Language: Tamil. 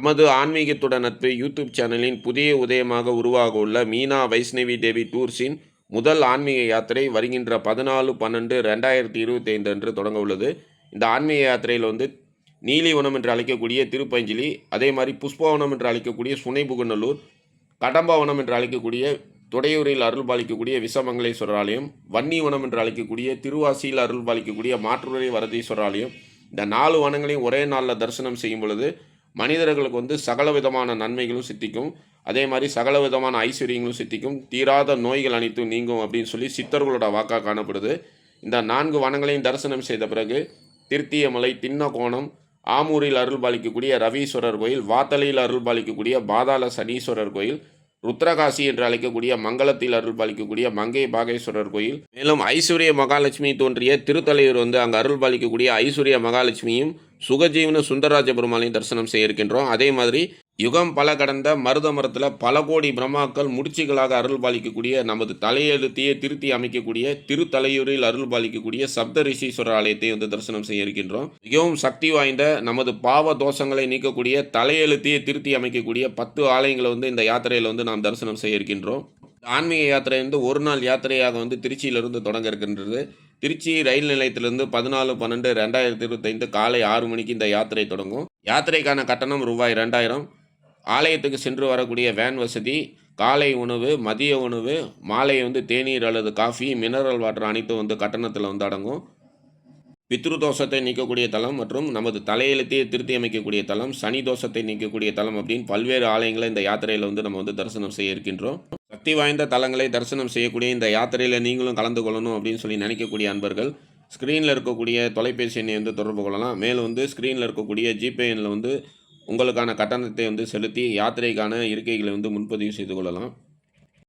நமது ஆன்மீகத்துடன் நட்பு யூடியூப் சேனலின் புதிய உதயமாக உருவாக உள்ள மீனா வைஷ்ணவி தேவி டூர்ஸின் முதல் ஆன்மீக யாத்திரை வருகின்ற பதினாலு பன்னெண்டு ரெண்டாயிரத்தி இருபத்தி ஐந்து அன்று தொடங்க உள்ளது. இந்த ஆன்மீக யாத்திரையில் வந்து நீலிவனம் என்று அழைக்கக்கூடிய திருப்பஞ்சலி அதே மாதிரி புஷ்பவனம் என்று அழைக்கக்கூடிய சுனைபுகநல்லூர் கடம்பவனம் என்று அழைக்கக்கூடிய துடையூரில் அருள் பாலிக்கக்கூடிய விசமங்கலேஸ்வரர் ஆலயம் வன்னிவனம் என்று அழைக்கக்கூடிய திருவாசியில் அருள் பாலிக்கக்கூடிய மாற்றுரை வரதீஸ்வரர் ஆலயம் இந்த நாலு வனங்களையும் ஒரே நாளில் தரிசனம் செய்யும் பொழுது மனிதர்களுக்கு வந்து சகல விதமான நன்மைகளும் சித்திக்கும். அதே மாதிரி சகல விதமான ஐஸ்வர்யங்களும் சித்திக்கும். தீராத நோய்கள் அனைத்தும் நீங்கும் அப்படின்னு சொல்லி சித்தர்களோட வாக்காக காணப்படுது. இந்த நான்கு வனங்களையும் தரிசனம் செய்த பிறகு திருத்தியமலை தின்னகோணம் ஆமூரில் அருள் பாலிக்கக்கூடிய ரவீஸ்வரர் கோயில் வாத்தலையில் அருள் பாலிக்கக்கூடிய பாதாள சனீஸ்வரர் கோயில் ருத்ரகாசி என்று அழைக்கக்கூடிய மங்களத்தில் அருள் பாலிக்கக்கூடிய மங்கை பாகேஸ்வரர் கோயில். மேலும் ஐஸ்வர்ய மகாலட்சுமி தோன்றிய திருத்தலையூர் வந்து அங்கே அருள் பாலிக்கக்கூடிய ஐஸ்வர்ய மகாலட்சுமியும் சுகஜீவன சுந்தரராஜ பெருமாளையும் தரிசனம் செய்ய இருக்கின்றோம். அதே மாதிரி யுகம் பல கடந்த மருத மரத்தில் பல கோடி பிரம்மாக்கள் முடிச்சுகளாக அருள் பாலிக்கக்கூடிய நமது தலையெழுத்தையே திருத்தி அமைக்கக்கூடிய திருத்தலையூரில் அருள் பாலிக்கக்கூடிய சப்த ரிஷீஸ்வரர் ஆலயத்தை வந்து தரிசனம் செய்ய இருக்கின்றோம். மிகவும் சக்தி வாய்ந்த நமது பாவ தோஷங்களை நீக்கக்கூடிய தலையெழுத்தையே திருத்தி அமைக்கக்கூடிய பத்து ஆலயங்களை வந்து இந்த யாத்திரையில் வந்து நாம் தரிசனம் செய்ய இருக்கின்றோம். ஆன்மீக யாத்திரை வந்து ஒரு நாள் யாத்திரையாக வந்து திருச்சியிலிருந்து தொடங்க இருக்கின்றது. திருச்சி ரயில் நிலையத்திலிருந்து பதினாலு பன்னெண்டு ரெண்டாயிரத்தி இருபத்தைந்து காலை ஆறு மணிக்கு இந்த யாத்திரை தொடங்கும். யாத்திரைக்கான கட்டணம் ரூபாய் ரெண்டாயிரம் ஆலயத்துக்கு சென்று வரக்கூடிய வேன் வசதி காலை உணவு மதிய உணவு மாலை வந்து தேநீர் அல்லது காஃபி மினரல் வாட்டர் அனைத்தும் வந்து கட்டணத்தில் வந்து அடங்கும். பித்ரு தோஷத்தை நீக்கக்கூடிய தலம் மற்றும் நமது தலையெழுத்தையே திருத்தி அமைக்கக்கூடிய தலம் சனி தோஷத்தை நீக்கக்கூடிய தலம் அப்படின்னு பல்வேறு ஆலயங்களை இந்த யாத்திரையில் வந்து நம்ம வந்து தரிசனம் செய்ய இருக்கின்றோம். சக்தி வாய்ந்த தலங்களை தரிசனம் செய்யக்கூடிய இந்த யாத்திரையில் நீங்களும் கலந்து கொள்ளணும் அப்படின்னு சொல்லி நினைக்கக்கூடிய அன்பர்கள் ஸ்க்ரீனில் இருக்கக்கூடிய தொலைபேசி எண்ணை வந்து தொடர்பு கொள்ளலாம். மேலும் வந்து ஸ்க்ரீனில் இருக்கக்கூடிய ஜிபே எண்ணில் வந்து உங்களுக்கான கட்டணத்தை வந்து செலுத்தி யாத்திரைக்கான இருக்கைகளை வந்து முன்பதிவு செய்து கொள்ளலாம்.